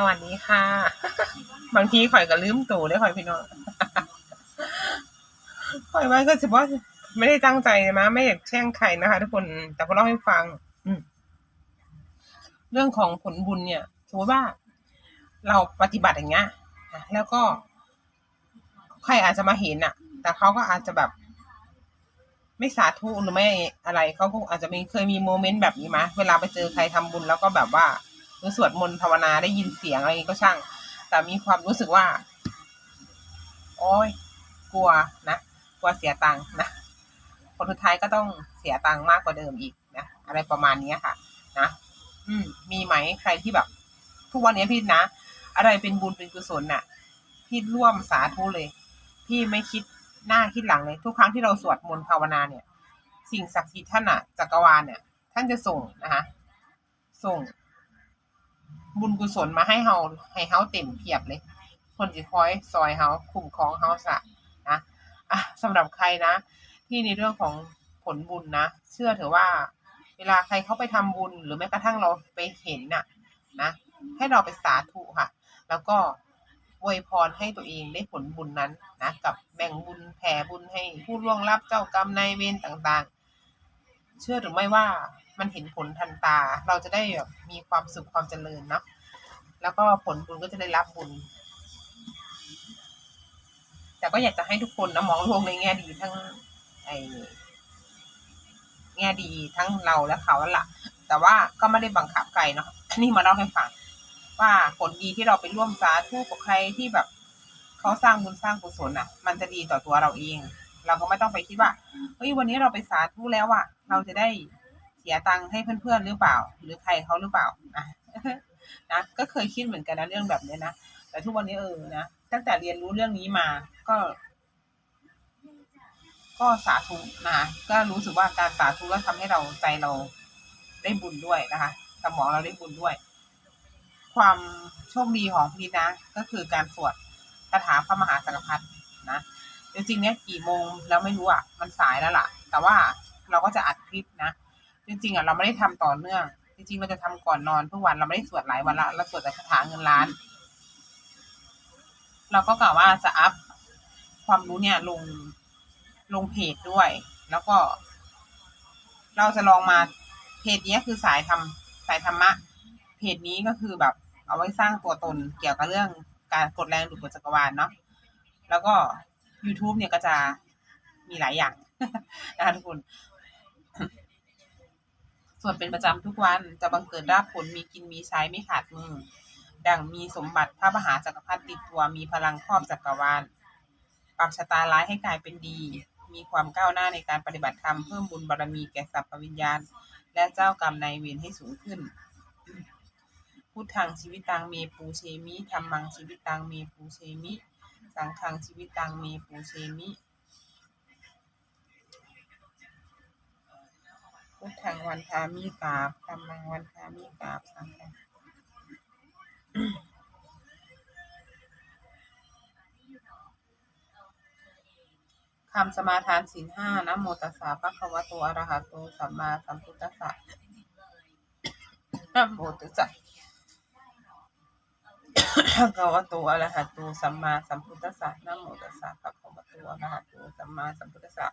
สวัสดีค่ะ บางทีข่อยก็ลืมตู่ได้ข่อยพี่น้องข่อยว่าก็สิว่าไม่ได้ตั้งใจนะไม่อยากแช่งใครนะคะ ทุกคนแต่พอเล่าให้ฟัง อืเรื่องของผลบุญเนี่ยสมมติว่าเราปฏิบัติอย่างเงี้ยแล้วก็ ใครอาจจะมาเห็นอะแต่เขาก็อาจจะแบบ ไม่สาธุหรือไม่อะไรเขาก็อาจจะมีเคยมีโมเมนต์แบบนี้มาเวลาไปเจอใครทำบุญแล้วก็แบบว่า หรือสวดมนต์ภาวนาได้ยินเสียงอะไรก็ช่าง แต่มีความรู้สึกว่า โอ้ยกลัวนะกลัวเสียตังค์นะผลสุดท้ายก็ต้องเสียตังค์มากกว่าเดิมอีกนะอะไรประมาณนี้ค่ะ นะอืม มีไหมใครที่แบบ ทุกวันนี้พี่นะอะไรเป็นบุญเป็นกุศลน่ะ พี่ร่วมสาธุเลย พี่ไม่คิดหน้าคิดหลังเลย ทุกครั้งที่เราสวดมนต์ภาวนาเนี่ย สิ่งศักดิ์สิทธิ์ท่านอะจักรวาลเนี่ย ท่านจะส่งนะคะส่ง บุญกุศลมาให้เฮาให้เฮาเต็มเพียบเลย คนสิคอยซอยเฮาคุ้มครองเฮาซะนะอะสำหรับใครนะ ที่ในเรื่องของผลบุญนะ เชื่อเถอะว่า เวลาใครเขาไปทำบุญ หรือแม้กระทั่งเราไปเห็นน่ะนะให้เราไปสาธุค่ะ แล้วก็อวยพรให้ตัวเองได้ผลบุญนั้นนะกับแบ่งบุญแผ่บุญให้ผู้ล่วงลับเจ้ากรรมนายเวรต่างๆ เชื่อหรือไม่ว่า มันเห็นผลทันตา เราจะได้แบบมีความสุขความเจริญเนาะแล้วก็ผลบุญก็จะได้รับบุญ แต่ก็อยากจะให้ทุกคนนะมองโลกในแง่ดีทั้งไอแง่ดีทั้งเราและเขาแล้วล่ะแต่ว่าก็ไม่ได้บังคับใครเนาะนี่มาเล่าให้ฟังว่าผลดีที่เราไปร่วมสาธุกับใครที่แบบเขาสร้างบุญสร้างกุศลอะ มันจะดีต่อตัวเราเอง เราก็ไม่ต้องไปคิดว่าเฮ้ยวันนี้เราไปสาธุแล้วอะ เราจะได้ เสียตังค์ให้เพื่อนๆหรือเปล่า หรือใครเขาหรือเปล่าอะนะก็เคยคิดเหมือนกันนะเรื่องแบบนี้นะแต่ทุกวันนี้เออนะตั้งแต่เรียนรู้เรื่องนี้มาก็ ก็สาธุนะคะก็รู้สึกว่าการสาธุก็ทำให้เราใจเราได้บุญด้วยนะคะสมองเราได้บุญด้วย ความโชคดีของพี่นะ ก็คือการสวดคาถาพระมหาสังพัฒน์นะจริงๆเนี่ยกี่โมงแล้วไม่รู้อะมันสายแล้วล่ะ แต่ว่าเราก็จะอัดคลิปนะ ริงๆอะเราไม่ได้ทำต่อเนื่อง จริงๆ เราจะทำก่อนนอนทุกวันเราไม่ได้สวดหลายวันละเราสวดแต่คาถาเงินล้าน เราก็กล่าวว่าจะอัพความรู้เนี่ยลงลงเพจด้วย แล้วก็ เราจะลองมาเพจนี้คือสายทำสายธรรมะ เพจนี้ก็คือแบบ เอาไว้สร้างตัวตนเกี่ยวกับเรื่องการกดแรงดูดกดจักรวาลเนาะแล้วก็ YouTube เนี่ยก็จะมีหลายอย่างนะคะทุกคน ส่วนเป็นประจำทุกวันจะบังเกิดราบผลมีกินมีใช้ไม่ขาดมือ ดังมีสมบัติพระมหาจักรพรรดิติดตัวมีพลังครอบจักรวาลปรับชะตาร้ายให้กลายเป็นดี มีความก้าวหน้าในการปฏิบัติธรรมเพิ่มบุญบารมีแก่สัพพวิญญาณ และเจ้ากรรมนายเวรให้สูงขึ้น พุทธังชีวิตตังเมปูเชมิธรรมังชีวิตตังเมปูเชมิ สังฆังชีวิตตังเมปูเชมิ พุทธังวันทามิกาบธรรมังวันทามิกาบสังฆังคำสมาทานศีลห้านะโมตัสสะปะคะวะโตอะระหะโตสัมมาสัมพุทธัสสะนะโมตัสสะภะคะวะโตอะระหะโตสัมมาสัมพุทธัสสะนะโมตัสสะภะคะวะโตอะระหะโตสัมมาสัมพุทธัสสะ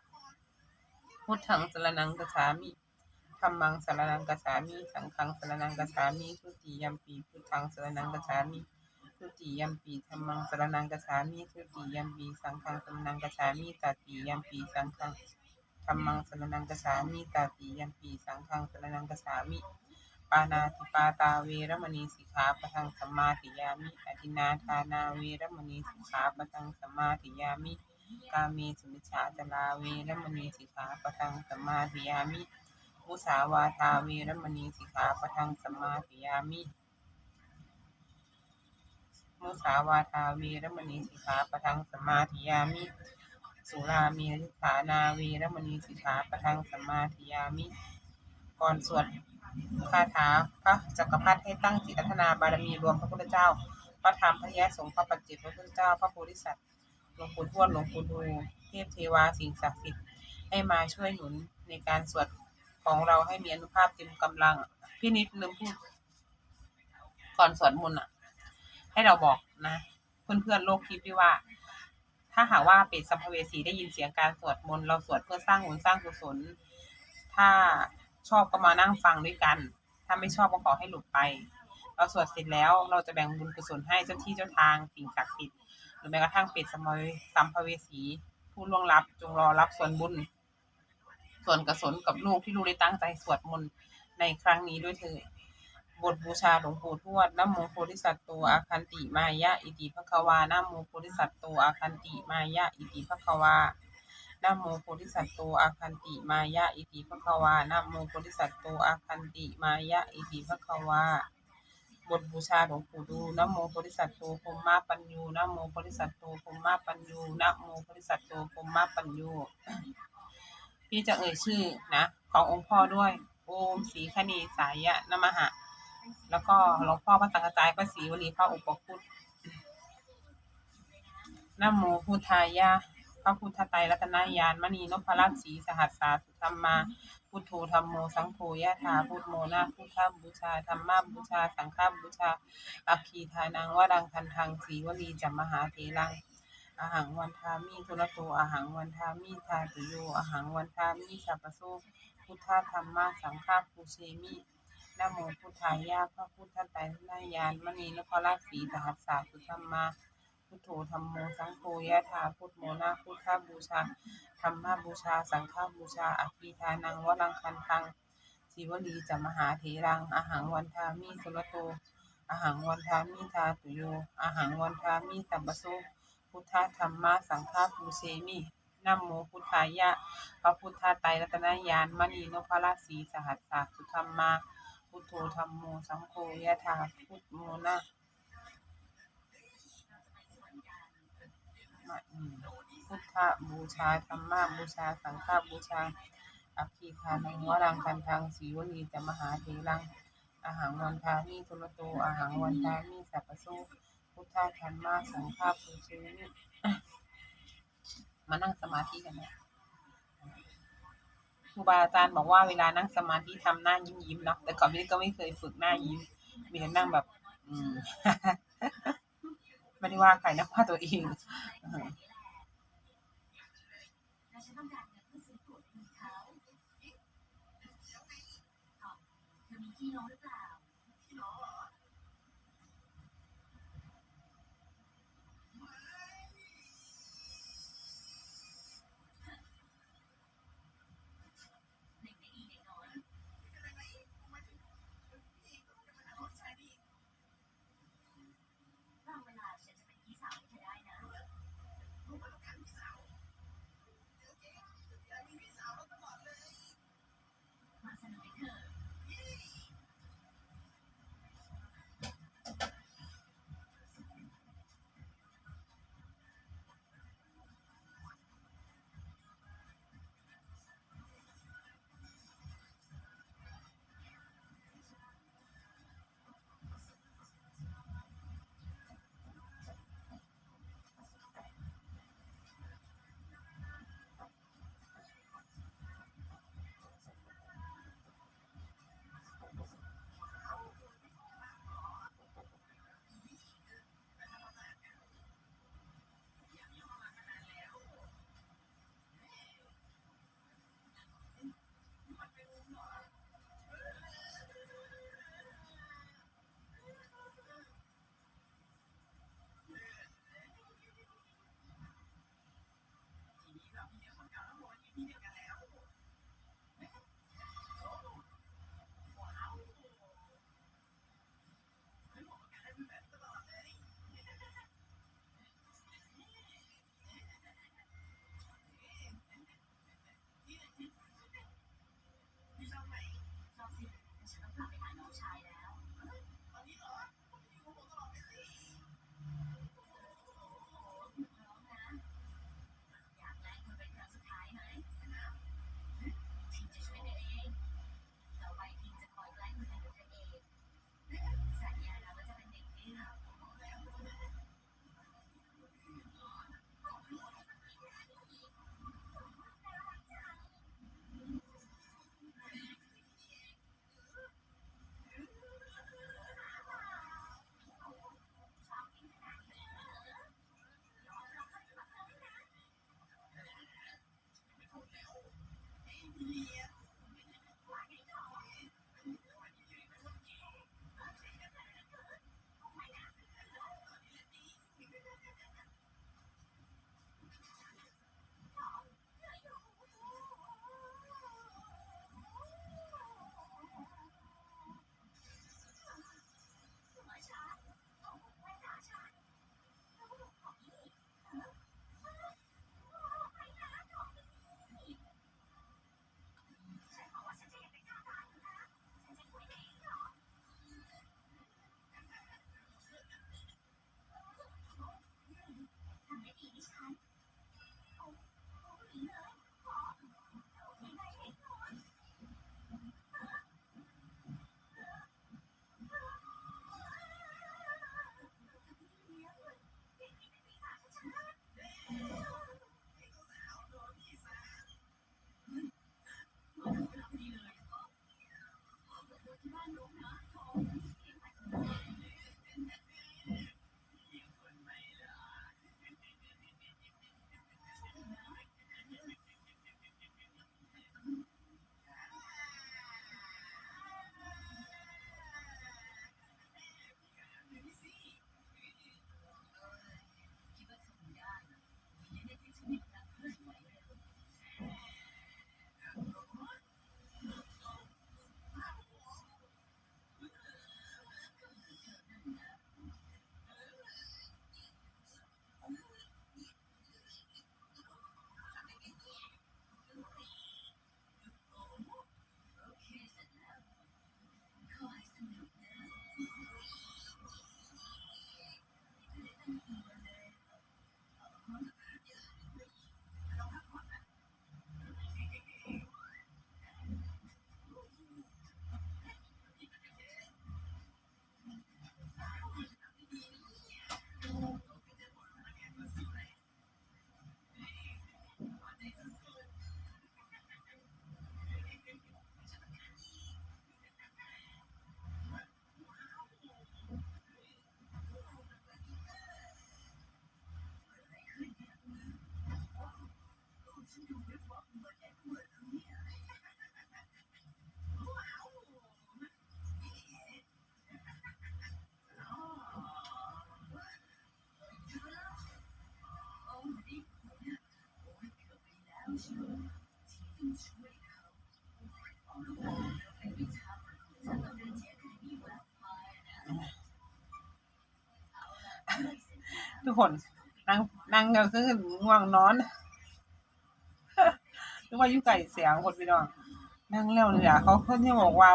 พุทธังสรณังกัจฉามิ ธัมมังสรณังกัจฉามิสังฆังสรณังกัจฉามิทุติยมปีพุทธังสรณังกัจฉามิทุติยมปีธัมมังสรณังกัจฉามิทุติยมปีสังฆังสรณังกัจฉามิตติยมปีสังฆังธัมมังสรณังกัจฉามิตติยมปีสังฆังสรณังกัจฉามิปานาติปาตาเวรมณีสิกขาปะทังสัมมาทิยามิอธินาทานาเวรมณีสิกขาปะทังสัมมาทิยามิ กาเมสุมิชาจลาเวรมณีสิกขาปะทังสัมมาทิยามิ มุสาวาทาเวรมณีสิกขาปะทังสัมมาทิยามิ มุสาวาทาเวรมณีสิกขาปะทังสมมาธิยามิ สุรามีนิฐานาเวรมณีสิกขาปะทังสมมาธิยามิ ก่อนสวดคาถาพระจักรพรรดิให้ตั้งจิตอัฒนาบารมีรวมพระพุทธเจ้า พระธรรมพระยะสงฆ์พระปัจเจกพระพุทธเจ้า พระโพธิสัตว์หลวงปู่ทวดหลวงปู่ดูเทพเทวาสิ่งศักดิ์สิทธิ์ให้มาช่วยหนุนในการสวด ของเราให้มีอนุภาพเต็มกำลัง พี่นิดลืมพูดก่อนสวดมนต์อะ ให้เราบอกนะเพื่อนๆโลกทิพย์ด้วยว่า ถ้าหากว่าเป็ดสัมภเวสีได้ยินเสียงการสวดมนต์เราสวดเพื่อสร้างบุญสร้างกุศล ถ้าชอบก็มานั่งฟังด้วยกัน ถ้าไม่ชอบก็ขอให้หลุดไป เราสวดเสร็จแล้วเราจะแบ่งบุญกุศลให้เจ้าที่เจ้าทางสิ่งศักดิ์สิทธิ์หรือแม้กระทั่งเป็ดสมภเวสัมภเวสีผู้ล่วงลับจงรอรับส่วนบุญ ส่วนกุศลกับลูกที่ลูกได้ตั้งใจสวดมนต์ในครั้งนี้ด้วยเถิดบทบูชาหลวงปู่ทวดนะโมโพธิสัตว์ตัวอาคันติมายะอิติภควานะโมโพธิสัตว์ตัวอาคันติมายะอิติภควานะโมโพธิสัตว์ตัวอาคันติมายะอิติภควานะโมโพธิสัตว์ตัวอาคันติมายะอิติภควาบทบูชาหลวงปู่ดูนะโมโพธิสัตว์โตพมมาปัญญูนะโมโพธิสัตว์โตพมมาปัญญูนะโมโพธิสัตว์โตพมมาปัญญู พี่จะเอ่ยชื่อนะขององค์พ่อด้วย โอมศรีคณีสายะนมหะ แล้วก็หลวงพ่อพระสังฆจายพระศรีวลีพระอุปคุตนโมพุทธายะพระพุทธไตรรัตนายานมณีนพรัตน์ศรีสหัสสาสุธรรมาพุทโธธรรมโมสังโฆยะถาพุทโมนาพุทธบูชาธรรมาบูชา สังฆบูชาอัคคีทานังวรังคันทังสีวลีจัมมหาเทรัง อาหังวันทามิทุรโตอาหังวันทามิทาตุโยอาหังวันทามิสัพพโสพุทธธรรมะสังฆปูเชมินโมพุทธายะพระพุทธไตรนายานมณีนพรัตน์สีสหัสสาสุธรรมาพุทโธธรรมโมสังโฆยะถาพุทโมนาพุทธบูชาธรรมบูชา สังฆบูชาอภิทานังวรังคันทังสีวลีจะมหาเถรังอาหังวันทามิสุรโตอาหังวันทามิทาตุโยอาหังวันทามิสัมปโส พุทธธรรมะสังฆปูเชมินะโมพุทธายะ พระพุทธไตรรัตนายานมณีนพราชสีสหัสสาสุธรรมา พุทโธธรรมโมสังโฆยะถาพุทโมนะมะอืมพุทธบูชาธรรมบูชาสังฆบูชาอภิธานังวรังกันทังสีวลีจะมหาเทรังอาหังวันทามิทุระโตอาหังวันทามิสัพพโส พุทธธรรมาสังฆปูเชมิมานั่งสมาธิกันนะครูบาอาจารย์บอกว่าเวลานั่งสมาธิทำหน้ายิ้มยิ้มๆนะแต่ก่อนนี้ก็ไม่เคยฝึกหน้ายิ้ม มีแต่นั่งแบบ อืมไม่ได้ว่าใครนะว่าตัวเอง ทุกคนนั่งนั่งก็คือง่วงนอนหรือว่าอยู่ไก่เสียงคนพี่น้องนั่งเล้วเลยอะเขาเพิ่งที่บอกว่า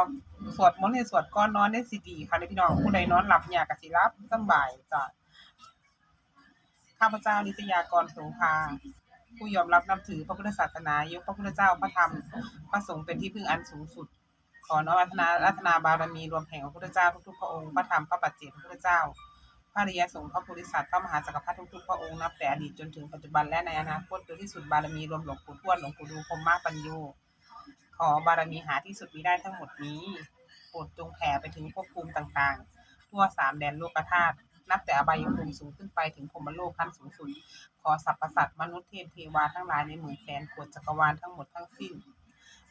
สวดมนต์ให้สวดก้อนนอนได้สิดีค่ะในพี่น้องผู้ใดนอนหลับอยากกสิรับสบายจ้ะข้าพเจ้านิตยากรสุภา ผู้ยอมรับนับถือพระพุทธศาสนายกพระพุทธเจ้าพระธรรมพระสงฆ์เป็นที่พึ่งอันสูงสุด ขอน้อมรัตนารัตนาบารมีรวมแห่งพระพุทธเจ้าทุกๆพระองค์พระธรรมพระปัจเจกพระพุทธเจ้า พระริยสงฆ์พระโพธิสัตว์พระมหาจักรพรรดิทุกๆพระองค์นับแต่อดีตจนถึงปัจจุบันและในอนาคตโดยที่สุดบารมีรวมหลวงปู่ทวดหลวงปู่ดูพรมมาปัญโยขอบารมีหาที่สุดมีได้ทั้งหมดนี้โปรดจงแผ่ไปถึงภพภูมิต่างๆ ทั่วสามแดนโลกธาตุ นับแต่อบายภูมิสูงขึ้นไปถึงพรมโลกขั้นสูงสุด ขอสรรพสัตว์มนุษย์เทพเทวาทั้งหลายในหมื่นแสนโกฏจักรวาลทั้งหมดทั้งสิ้น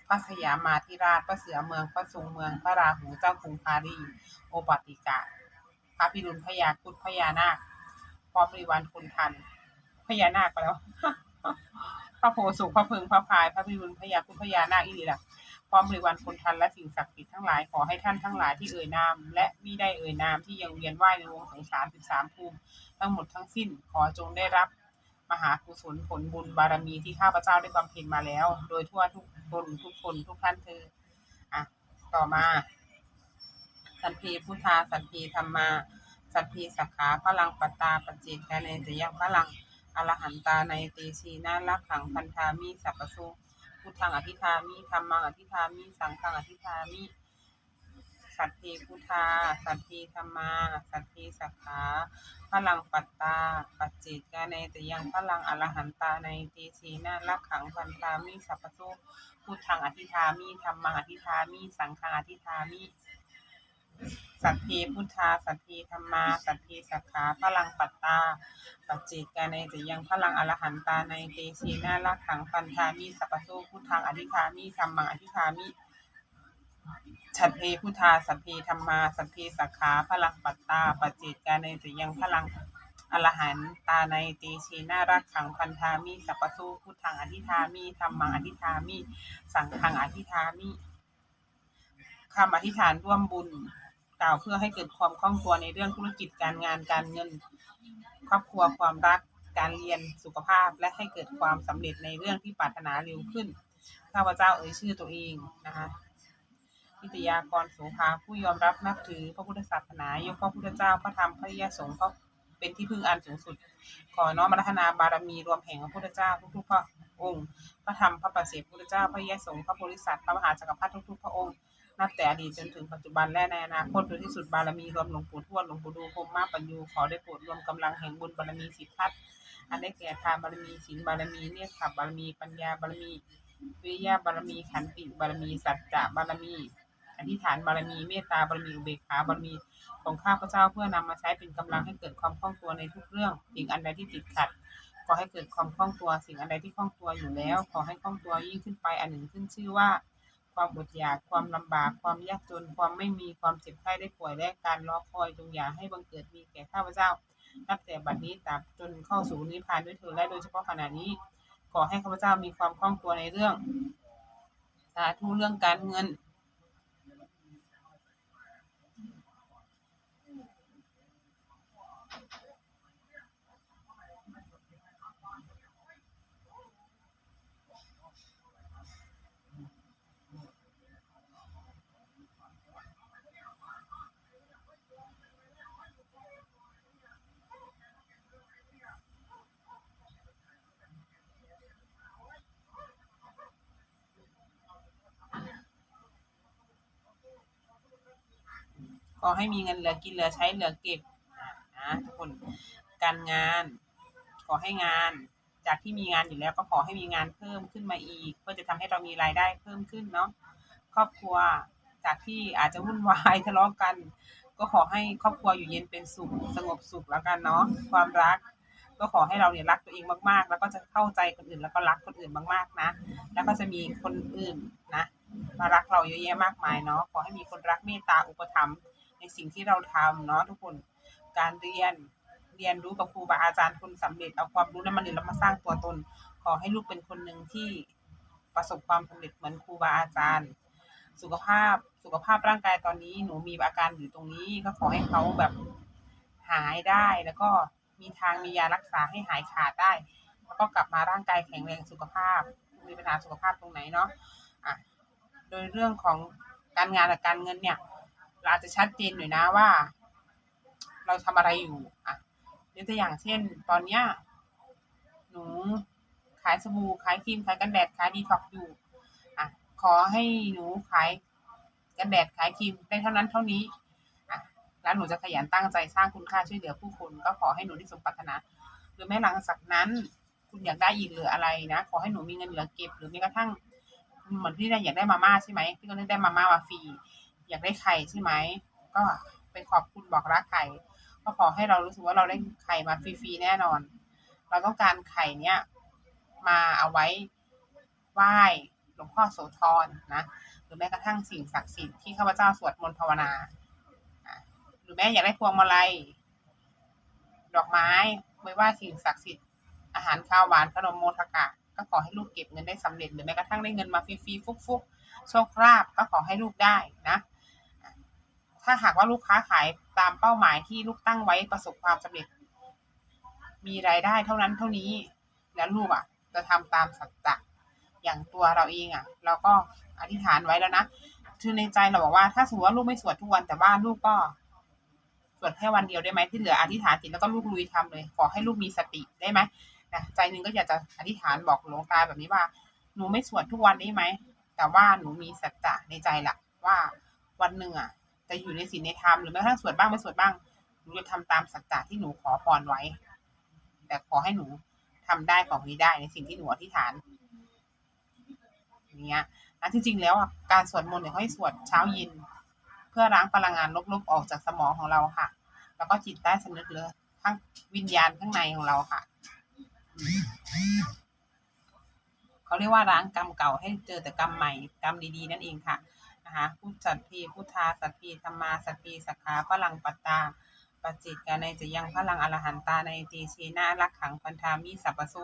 พระสยามาธิราช พระเสือเมือง พระทรงเมือง พระราหูเจ้ากรุงพารี โอปติกะ พระพิรุณพญาคุดพญานาค พร้อมบริวารคุณทัน พญานาคไปแล้ว พระโพสุขพระพิงพระพาย พระพิรุณพญาคุดพญานาคอีหลีละ พร้อมบริวารคนทันและสิ่งศักดิ์สิทธิ์ทั้งหลายขอให้ท่านทั้งหลายที่เอ่ยนาม และมิได้เอ่ยนามที่ยังเวียนว่ายในวงสงสารสิบสามภูมิ ทั้งหมดทั้งสิ้นขอจงได้รับมหากุศลผลบุญบารมีที่ข้าพเจ้าได้บำเพ็ญมาแล้ว โดยทั่วทุกตนทุกคนทุกท่านเธออะต่อมา สัพเพพุทธาสัพเพธรรมาสัพเพสักขาพลังปัตตาปจเจกในตยังพลังอรหันตาในเตชีนาลักขังพันธามิสัพพสุ พุทธังอธิธามิธรรมังอธิธามิสังฆังอธิธามิสัพเพพุทธา สัพเพธรรมา สัพเพสักขาพลังปัตตาปจเจกในตยังพลังอรหันตาในตีชีนาลักขังพันธามิสัพพสุพุทธังอธิธามิธรรมังอธิธามิ สังฆังอธิธามิ สัพเพพุทธา สัพเพธรรมา สัพเพสักขาพลังปัตตา ปัจเจกาในจะยังพลังอรหันตาในเตชีนาลักขังพันธามิสัพพโสพุทธังอธิคามิธรรมังอธิคามิฉัตเพพุทธา สัพเพธรรมา สัพเพสักขาพลังปัตตา ปัจเจกาในจะยังพลังอรหันตาในเตชีนารักขังพันธามิสัพพโสพุทธังอธิคามิธรรมังอธิคามิ สังฆังอธิคามิคำอธิษฐานร่วมบุญ กล่าวเพื่อให้เกิดความคล่องตัวในเรื่องธุรกิจการงานการเงิน ครอบครัวความรัก การเรียนสุขภาพ และให้เกิดความสำเร็จในเรื่องที่ปรารถนาเร็วขึ้นข้าพเจ้าเอ่ยชื่อตัวเองนะคะนิตยากรโสภาผู้ยอมรับนับถือพระพุทธศาสนายกพระพุทธเจ้าพระธรรมพระริยสงฆ์เป็นที่พึ่งอันสูงสุด ขอน้อมรัตนาบารมีรวมแห่งพระพุทธเจ้าทุกๆพระองค์ พระธรรมพระประเสริฐพระพุทธเจ้าพระริยสงฆ์พระโพธิสัตว์พระมหาจักรพรรดิทุกๆพระองค์ นับแต่อดีตจนถึงปัจจุบันและในอนาคตโดยที่สุดบารมีรวมหลวงปู่ทวดหลวงปู่ดูพรมมาปัญญูขอได้โปรดรวมกำลังแห่งบุญบารมีสิบทัศอันได้แก่ทานบารมีศีลบารมีเนตรขับบารมีปัญญาบารมีวิยะบารมีขันติบารมีสัจจะบารมีอธิษฐานบารมีเมตตาบารมีอุเบกขาบารมีของข้าพเจ้าเพื่อนำมาใช้เป็นกำลังให้เกิดความคล่องตัวในทุกเรื่องสิ่งอันใดที่ติดขัดขอให้เกิดความคล่องตัวสิ่งอันใดที่คล่องตัวอยู่แล้ว ขอให้คล่องตัวยิ่งขึ้นไปอันหนึ่งขึ้นชื่อว่า ความอดอยาก ความลำบาก ความยากจน ความไม่มี ความเจ็บไข้ได้ป่วย และการรอคอยจงอย่าให้บังเกิดมีแก่ข้าพเจ้านับแต่บัดนี้ตราบจนเข้าสู่นิพพานด้วยเถิดและโดยเฉพาะขณะนี้ ขอให้ข้าพเจ้ามีความคล่องตัวในเรื่องสาธุเรื่องการเงิน ขอให้มีเงินเหลือกินเหลือใช้เหลือเก็บอ่านะทุกคนการงาน ขอให้งาน จากที่มีงานอยู่แล้วก็ขอให้มีงานเพิ่มขึ้นมาอีก เพื่อจะทำให้เรามีรายได้เพิ่มขึ้นเนาะครอบครัวจากที่อาจจะวุ่นวายทะเลาะกัน ก็ขอให้ครอบครัวอยู่เย็นเป็นสุขสงบสุขแล้วกันเนาะความรัก ก็ขอให้เราเนี่ยรักตัวเองมากๆ แล้วก็จะเข้าใจคนอื่นแล้วก็รักคนอื่นมากๆนะ แล้วก็จะมีคนอื่นนะมารักเราเยอะแยะมากมายเนาะขอให้มีคนรักเมตตาอุปถัมภ์ ในสิ่งที่เราทำเนาะทุกคนการเรียนเรียนรู้กับครูบาอาจารย์คนสำเร็จเอาความรู้นั้นมาเรียนแล้วมาสร้างตัวตน ขอให้ลูกเป็นคนหนึ่งที่ประสบความสำเร็จเหมือนครูบาอาจารย์ สุขภาพสุขภาพร่างกายตอนนี้หนูมีอาการอยู่ตรงนี้ก็ขอให้เขาแบบหายได้แล้วก็มีทางมียารักษาให้หายขาดได้ แล้วก็กลับมาร่างกายแข็งแรงสุขภาพ มีปัญหาสุขภาพตรงไหนเนาะอะโดยเรื่องของการงานกับการเงินเนี่ย อาจจะชัดเจนหน่อยนะว่า เราทำอะไรอยู่อะยกตัวอย่างเช่น ตอนเนี้ยหนูขายสบู่ขายครีมขายกันแดดขายดีท็อกอยู่อะขอให้หนูขายกันแดดขายครีมได้เท่านั้นเท่านี้อะแล้วหนูจะขยันตั้งใจสร้างคุณค่าช่วยเหลือผู้คน ก็ขอให้หนูได้สมปรารถนา หรือแม้หลังจากนั้น คุณอยากได้อีกหรืออะไรนะขอให้หนูมีเงินเหลือเก็บ หรือแม้กระทั่งเหมือนที่ได้อยากได้มาม่าใช่ไหมพี่ก็ได้มาม่ามาฟรี อยากได้ไข่ใช่ไหมก็ไปขอบคุณบอกรักไข่ก็ขอให้เรารู้สึกว่าเราได้ไข่มาฟรีๆแน่นอน เราต้องการไข่เนี้ยมาเอาไว้ไหว้หลวงพ่อโสธรนะหรือแม้กระทั่งสิ่งศักดิ์สิทธิ์ที่ข้าพเจ้าสวดมนต์ภาวนาหรือแม้อยากได้พวงมาลัยดอกไม้ไว้ไหว้สิ่งศักดิ์สิทธิ์อาหารข้าวหวานขนมโมทกะก็ขอให้ลูกเก็บเงินได้สำเร็จหรือแม้กระทั่งได้เงินมาฟรีๆฟุกๆโชคลาภก็ขอให้ลูกได้นะ ถ้าหากว่าลูกค้าขายตามเป้าหมายที่ลูกตั้งไว้ประสบความสำเร็จ มีรายได้เท่านั้นเท่านี้ แล้วลูกอะ จะทำตามสัจจะอย่างตัวเราเองอะ เราก็อธิษฐานไว้แล้วนะคือในใจเราบอกว่าถ้าสมมติว่าลูกไม่สวดทุกวันแต่ว่าลูกก็สวดแค่วันเดียวได้ไหมที่เหลืออธิษฐานจิตแล้วก็ลูกลุยทำเลย ขอให้ลูกมีสติได้ไหมนะใจหนึ่งก็อยากจะอธิษฐานบอกหลวงตาแบบนี้ว่า หนูไม่สวดทุกวันได้ไหมแต่ว่าหนูมีสัจจะในใจละว่าวันหนึ่งอะ จะอยู่ในศีลในธรรมหรือแม้กระทั่งสวดบ้างไม่สวดบ้างหนูจะทำตามสัจจะที่หนูขอพรไว้ แต่ขอให้หนูทำได้ของนี้ได้ในสิ่งที่หนูอธิษฐานอย่างเงี้ยนะจริงๆแล้วอะการสวดมนต์เนี่ยให้สวดเช้าเย็นเพื่อล้างพลังงานลบๆออกจากสมองของเราค่ะ แล้วก็จิตใต้สำนึกเลยข้างวิญญาณข้างในของเราค่ะเขาเรียกว่าล้างกรรมเก่าให้เจอแต่กรรมใหม่กรรมดีๆ นั่นเองค่ะ นะคะพุทธสัตพีพุทธาสัตพีธรรมาสัตพีสักขาพลังปัตตาปัจจิกาในจะยังพลังอรหันตาในตีชีนารักขังพันธามิสัพพโส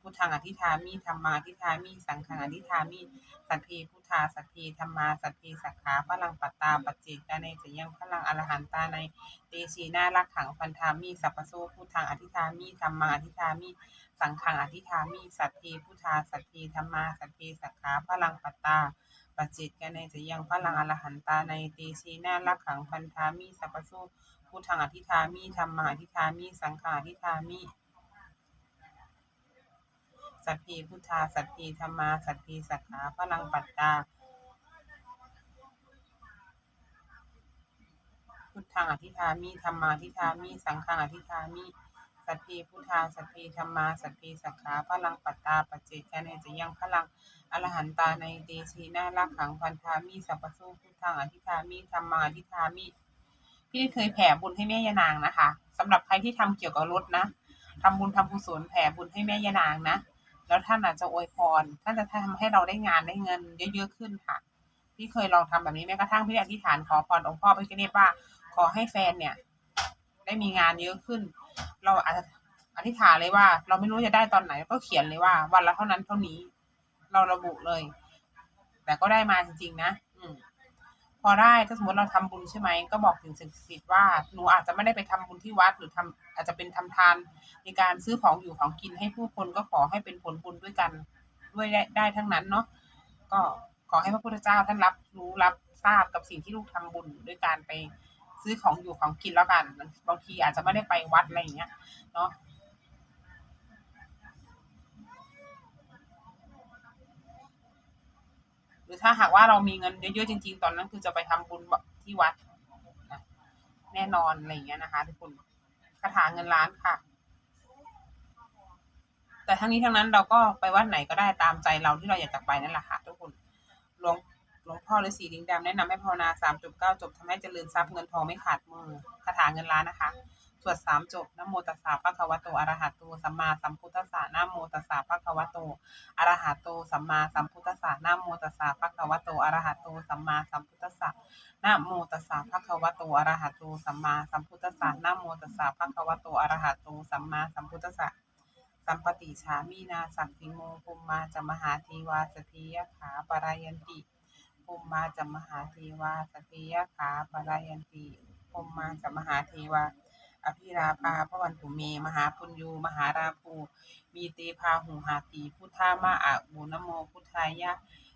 พุทธังอธิธามิธรรมาอธิธามิสังฆังอธิธามิสัตพีพุทธาสัตพีธรรมาสัตพีสักขาพลังปัตตาปัจจิกาในจะยังพลังอรหันตาในตีชีนารักขังพันธามิสัพพโสพุทธังอธิธามิธรรมาอธิธามิสังฆังอธิธามิสัตพีพุทธาสัตพีธรรมาสัตพีสักขาพลังปัตตา ปจจิตกันในจะยังพลังอรหันตาในตีชีนาลักขังพันธามิสัพพสุพุทธังอธิธามิธรรมาอธิธามิสังฆาอธิธามิสัพพีพุทธาสัพพีธรรมาสัพพีสักขาพลังปัตตาพุทธังอธิธามิธรรมาอธิธามิสังฆังอธิธามิสัพพีพุทธาสัพพีธรรมาสัพพีสักขาพลังปัตตาปัจจิตกันในจะยังพลัง อรหันตาในเตชีนารักขังพันธามิสัพพสุพุทธังอธิธามิธรรมาอธิธามิพี่เคยแผ่บุญให้แม่ยานางนะคะสำหรับใครที่ทำเกี่ยวกับรถนะทำบุญทำกุศลแผ่บุญให้แม่ยานางนะ แล้วท่านอาจจะอวยพรท่านจะทำให้เราได้งานได้เงินเยอะๆขึ้นค่ะ พี่เคยลองทำแบบนี้แม้กระทั่งพี่อธิษฐานขอพรองค์พ่อพระพิเนศว่าขอให้แฟนเนี่ย ได้มีงานเยอะขึ้น เราอาจจะอธิษฐานเลยว่า เราไม่รู้จะได้ตอนไหนก็เขียนเลยว่า วันละเท่านั้นเท่านี้ เราระบุเลย แต่ก็ได้มาจริงๆนะอืมพอได้ถ้าสมมติเราทำบุญใช่ไหมก็บอกถึงสิ่งศักดิ์สิทธิ์ว่าหนูอาจจะไม่ได้ไปทำบุญที่วัดหรือทำอาจจะเป็นทำทานในการซื้อของอยู่ของกินให้ผู้คนก็ขอให้เป็นผลบุญด้วยกัน ด้วยได้ได้ทั้งนั้นเนาะก็ขอให้พระพุทธเจ้าท่านรับรู้รับทราบกับสิ่งที่ลูกทำบุญด้วยการไปซื้อของอยู่ของกินแล้วกัน บางทีอาจจะไม่ได้ไปวัดอะไรอย่างเงี้ยเนาะ หรือถ้าหากว่าเรามีเงินเยอะๆจริง ๆ ตอนนั้นคือจะไปทำบุญที่วัดนะแน่นอนอะไรอย่างเงี้ยนะคะทุกคนคาถาเงินล้านค่ะ แต่ทั้งนี้ทั้งนั้นเราก็ไปวัดไหนก็ได้ตามใจเราที่เราอยากจะไปนั่นแหละค่ะทุกคนหลวงหลวงพ่อฤาษีลิงดำแนะนำให้ภาวนาสามจบเก้าจบทำให้เจริญทรัพย์เงินทองไม่ขาดมือคาถาเงินล้านนะคะ สวดสามจบนะโมตัสสะภะคะวะโตอะระหะโตสัมมาสัมพุทธัสสะนะโมตัสสะภะคะวะโตอะระหะโตสัมมาสัมพุทธัสสะนะโมตัสสะภะคะวะโตอะระหะโตสัมมาสัมพุทธัสสะนะโมตัสสะภะคะวะโตอะระหะโตสัมมาสัมพุทธัสสะนะโมตัสสะภะคะวะโตอะระหะโตสัมมาสัมพุทธัสสะสัมปติฉามีนาสักติโมภุมมาจะมหาทีวาสติยะขาปรายันติภูมมาจัมหาเทวาสเตยขาปรายันติภูมมาจัมมหาเทวา อภิราภาพระวันตุเม มหาปุญญูมหาราภู มีเตพาหุหาติพุทธามาอะบุนโมพุทธายะ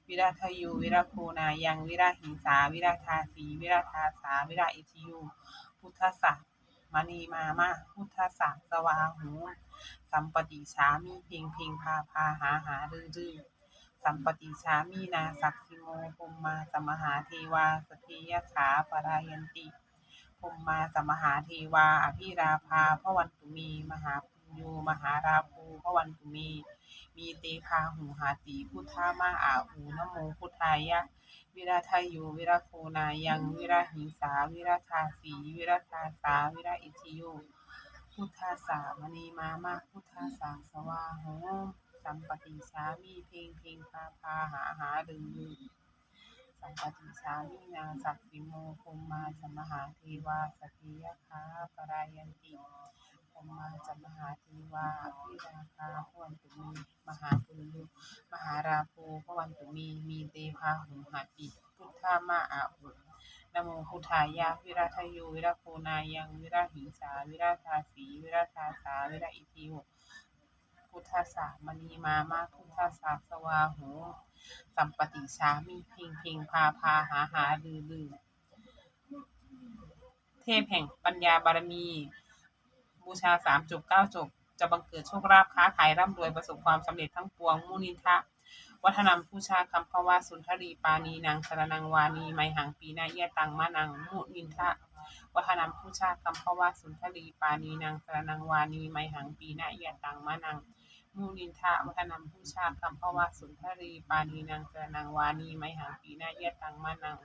วิราทยูวิราโคนายังวิราหิงสา วิราทาสีวิราทาสา วิราอิทิยูพุทธสสะมณีมามาพุทธสสะสวาหูสัมปติชามีเพ่งเพ่งพาพาหาหารือรือสัมปติชามีนาสักสิโมภูมมาสมหาเทวาสเทยขาปรายันติ ภูมมาสมหาเทวา อภิราภาพระวันตุมี มหาปุญญูมหาราภูพระวันตุมี มีเตพาหูหาติพุทธามาอาหูนโมพุทธายะ วิราทยูวิราโคนายังวิราหิงสา วิราทาสีวิราทาสา วิราอิทิโยพุทธาสามณีมามาพุทธาสาสวาโหสัมปติสามีเพลงเพลงพาพาหาหาดือ สัมปติสามีนาสักสิโมภมมาสมหาเทวาสติยคาปรายันติภมมาสมหาเทวาอภิราคาพวันตุมีมหาปุญญมหาราภูพวันตุมีมีเตพาหุหาติพุทธามาอาอุนโมพุทธายะวิราทยูวิราโคนายังวิราหิงสาวิราทาสีวิราทาสาวิราอิทิว พุทธสามณีมามาพุทธสาสวาโหสัมปติชามีเพ่งเพ่งพาพาหาหาลือลือเทพแห่งปัญญาบารมี บูชาสามจบเก้าจบ จะบังเกิดโชคลาภค้าขายร่ำรวยประสบความสำเร็จทั้งปวง มุนินทะ วัฒนำผู้ชาคำภาวาสุนทรีปานีนางสรนังวานีไมหังปีนาเยตังมานังมุนินทะ วัฒนำผู้ชาคำภาวาสุนทรีปานีนางสรนังวานีไมหังปีนาเยตังมานัง มุนินทะวัฒนำผู้ชาคำภวาสุนทรีปานีนางเจนางวานีไมหังปีนาเยตังมานัง